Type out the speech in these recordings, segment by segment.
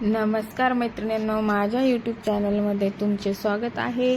नमस्कार मैत्रिणींनो माझ्या यूट्यूब चॅनलमध्ये तुमचे स्वागत आहे.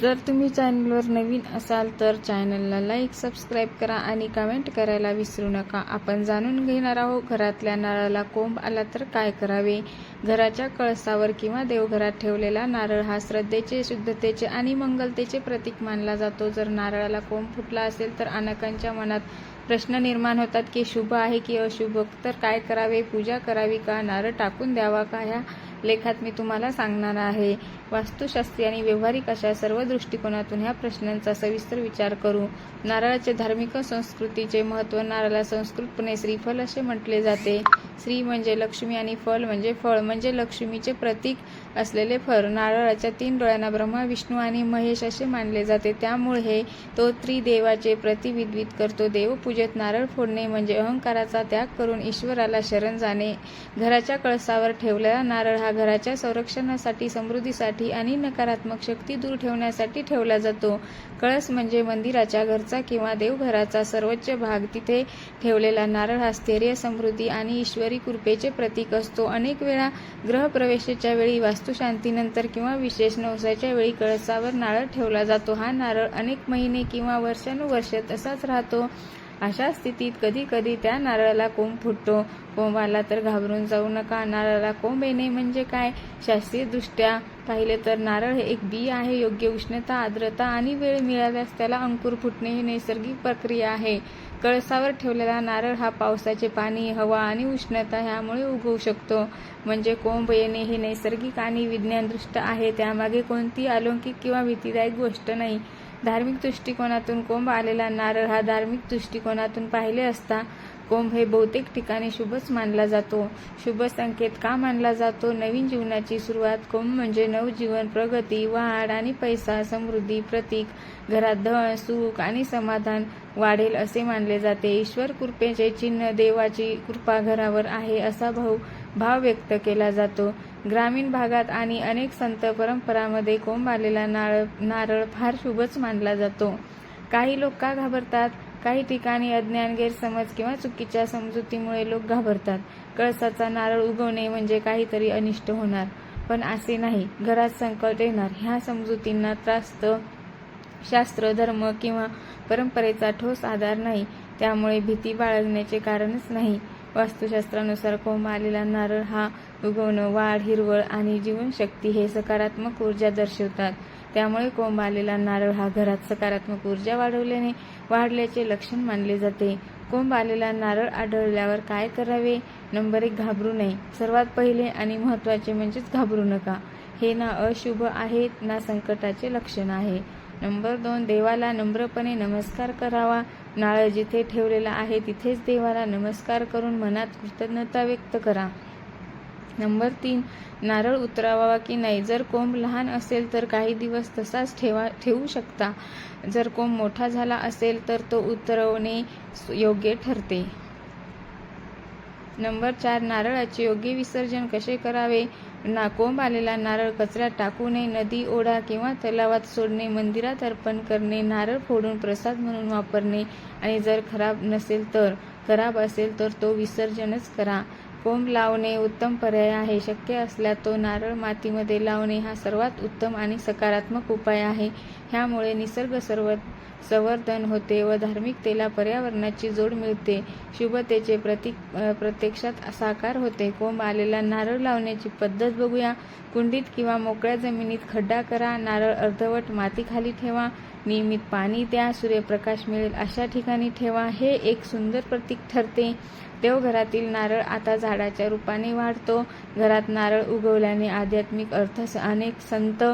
जर तुम्ही चॅनलवर नवीन असाल तर चॅनलला लाईक सबस्क्राईब करा आणि कमेंट करायला विसरू नका. आपण जाणून घेणार आहोत घरातल्या नारळाला कोंब आला तर काय करावे? घराच्या कळसावर किंवा देवघरात ठेवलेला नारळ हा श्रद्धेचे शुद्धतेचे आणि मंगलतेचे प्रतीक मानला जातो. जर नारळाला कोंब फुटला असेल तर अनेकांच्या मनात प्रश्न निर्माण होतात की शुभ आहे की अशुभ? तर काय करावे? पूजा करावी का? नारळ टाकून द्यावा का? ह्या लेखात मी तुम्हाला सांगणार आहे. वास्तुशास्त्री आणि व्यावहारिक अशा सर्व दृष्टिकोनातून ह्या प्रश्नांचा सविस्तर विचार करू. नारळाचे धार्मिक संस्कृतीचे महत्त्व नारळाला संस्कृतपणे श्रीफल असे म्हटले जाते. श्री म्हणजे लक्ष्मी आणि फल म्हणजे फळ. म्हणजे लक्ष्मीचे प्रतीक असलेले फळ नारळाच्या तीन डोळ्यांना ब्रह्मा विष्णू आणि महेश असे मानले जाते. त्यामुळे हे तो त्रिदेवाचे प्रतिविद्वित करतो. देवपूजेत नारळ फोडणे म्हणजे अहंकाराचा त्याग करून ईश्वराला शरण जाणे. घराच्या कळसावर ठेवलेला नारळ हा घराच्या संरक्षणासाठी समृद्धीसाठी आणि नकारात्मक शक्ती दूर ठेवण्यासाठी ठेवला जातो. कळस म्हणजे मंदिराच्या घरचा किंवा देवघराचा सर्वोच्च भाग. तिथे ठेवलेला नारळ हा स्थैर्य समृद्धी आणि ईश्वरी कृपेचे प्रतीक असतो. अनेक वेळा ग्रहप्रवेशाच्या वेळी वास्तुशांतीनंतर किंवा विशेष नवसाच्या वेळी कळसावर नारळ ठेवला जातो. हा नारळ अनेक महिने किंवा वर्षानुवर्ष तसाच राहतो. अशा स्थितीत कधी कधी त्या नारळाला कोंब फुटतो. कोंब आला तर घाबरून जाऊ नका. नारळाला कोंब येणे म्हणजे काय? शास्त्रीयदृष्ट्या पाहिले तर नारळ हे एक बी आहे योग्य उष्णता आर्द्रता आणि वेळ मिळाल्यास त्याला अंकुर फुटणे ही नैसर्गिक प्रक्रिया आहे. कळसावर ठेवलेला नारळ हा पावसाचे पाणी हवा आणि उष्णता ह्यामुळे उगवू शकतो. म्हणजे कोंब येणे हे नैसर्गिक आणि विज्ञानदृष्ट आहे त्यामागे कोणती अलौकिक किंवा भीतीदायक गोष्ट नाही. धार्मिक दृष्टिकोनातून कोंब आलेला नारळ हा धार्मिक दृष्टिकोनातून पाहिले असता कोंब हे बहुतेक ठिकाणी शुभच मानला जातो. शुभ संकेत का मानला जातो? नवीन जीवनाची सुरुवात कुंभ म्हणजे नवजीवन प्रगती वाढ आणि पैसा समृद्धी प्रतीक घरात धन सुख आणि समाधान वाढेल असे मानले जाते. ईश्वर कृपेचे चिन्ह देवाची कृपा घरावर आहे असा भाव भाव व्यक्त केला जातो. ग्रामीण भागात आणि अनेक संत परंपरामध्ये कोंब आलेला नारळ नारळ फार शुभच मानला जातो. काही लोक का घाबरतात? काही ठिकाणी अज्ञान गैरसमज किंवा चुकीच्या समजुतीमुळे लोक घाबरतात. कळसाचा नारळ उगवणे म्हणजे काहीतरी अनिष्ट होणार. पण असे नाही. घरात संकट येणार. ह्या समजुतींना त्रास्त शास्त्र धर्म किंवा परंपरेचा ठोस आधार नाही. त्यामुळे भीती बाळगण्याचे कारणच नाही. वास्तुशास्त्रानुसार कोंब आलेला नारळ हा उगवणं वाढ हिरवळ आणि जीवनशक्ती हे सकारात्मक ऊर्जा दर्शवतात. त्यामुळे कोंब आलेला नारळ हा घरात सकारात्मक ऊर्जा वाढवल्याने वाढल्याचे लक्षण मानले जाते. कोंब आलेला नारळ आढळल्यावर काय करावे? नंबर एक घाबरू नये. सर्वात पहिले आणि महत्त्वाचे म्हणजेच घाबरू नका. हे ना अशुभ आहे ना संकटाचे लक्षण आहे. नंबर दोन देवाला नम्रपणे नमस्कार करावा. नारळ जिथे ठेवलेला आहे तिथेच देवाला नमस्कार करून मनात कृतज्ञता व्यक्त करा. नंबर तीन नारळ उतरावा की नाही? जर कोंब लहान असेल तर काही दिवस तसाच ठेवा ठेवू शकता. जर कोंब मोठा झाला असेल तर तो उतरवणे योग्य ठरते. नंबर चार नारळाचे योग्य विसर्जन कसे करावे? ना कोंब आलेला नारळ कचऱ्यात टाकू नये नदी ओढा किंवा तलावात सोडणे मंदिरात अर्पण करणे नारळ फोडून प्रसाद म्हणून वापरणे आणि जर खराब नसेल तर खराब असेल तर तो विसर्जनच करा. कोंब लावणे उत्तम पर्याय आहे. शक्य असल्यास तो नारळ मातीमध्ये लावणे हा सर्वात उत्तम आणि सकारात्मक उपाय आहे. ह्यामुळे निसर्ग सर्व संवर्धन होते व धार्मिकतेला पर्यावरणाची जोड मिळते. शुभतेचे प्रतीक प्रत्यक्षात साकार होते. कोंब आलेला नारळ लावण्याची पद्धत बघूया. कुंडीत किंवा मोकळ्या जमिनीत खड्डा करा. नारळ अर्धवट मातीखाली ठेवा. नियमित पाणी द्या. सूर्यप्रकाश मिळेल अशा ठिकाणी ठेवा. हे एक सुंदर प्रतीक ठरते. देवघरातील नारळ आता झाडाच्या रूपाने वाढतो. घरात नारळ उगवल्याने आध्यात्मिक अर्थ अनेक संत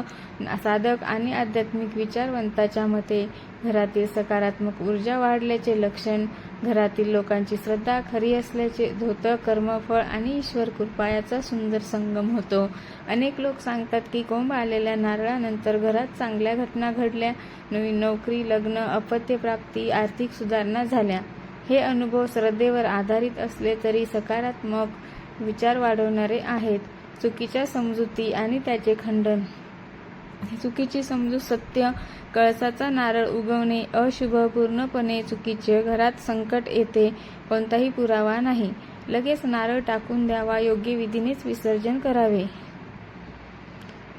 साधक आणि आध्यात्मिक विचारवंताच्या मते घरातील सकारात्मक ऊर्जा वाढल्याचे लक्षण घरातील लोकांची श्रद्धा खरी असल्याचे धोतं कर्मफळ आणि ईश्वर कृपा याचा सुंदर संगम होतो. अनेक लोक सांगतात की कोंब आलेल्या नारळानंतर घरात चांगल्या घटना घडल्या. नवीन नोकरी लग्न अपत्यप्राप्ती आर्थिक सुधारणा झाल्या. हे अनुभव श्रद्धेवर आधारित असले तरी सकारात्मक विचार वाढवणारे आहेत. चुकीच्या समजुती आणि त्याचे खंडन. चुकीची समजूत सत्य कळसाचा नारळ उगवणे अशुभ पूर्णपणे चुकीचे घरात संकट येते कोणताही पुरावा नाही. लगेच नारळ टाकून द्यावा योग्य विधीनेच विसर्जन करावे.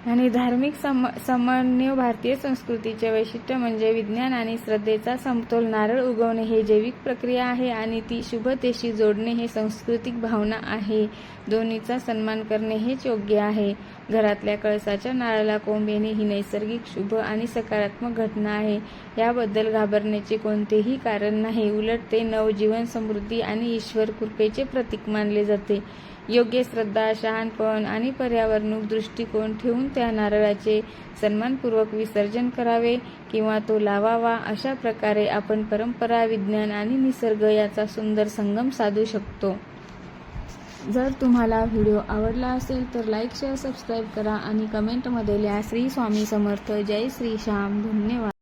आणि धार्मिक सम समन्वय भारतीय संस्कृतीचे वैशिष्ट्य म्हणजे विज्ञान आणि श्रद्धेचा समतोल नारळ उगवणे हे जैविक प्रक्रिया आहे आणि ती शुभतेशी जोडणे हे सांस्कृतिक भावना आहे. दोन्हीचा सन्मान करणे हेच योग्य आहे. घरातल्या कळसाच्या नारळाला कोंब येणे ही नैसर्गिक शुभ आणि सकारात्मक घटना आहे. याबद्दल घाबरण्याचे कोणतेही कारण नाही. उलट ते नवजीवन समृद्धी आणि ईश्वर कृपेचे प्रतीक मानले जाते. योग्य श्रद्धा शहाणपण आणि पर्यावरणूक दृष्टिकोन ठेवून त्या नारळाचे सन्मानपूर्वक विसर्जन करावे किंवा तो लावावा अशा प्रकारे आपण परंपरा विज्ञान आणि निसर्ग याचा सुंदर संगम साधू शकतो. जर तुम्हाला व्हिडिओ आवडला असेल तर लाईक शेअर सबस्क्राईब करा आणि कमेंटमध्ये लिहा श्री स्वामी समर्थ. जय श्री श्याम. धन्यवाद.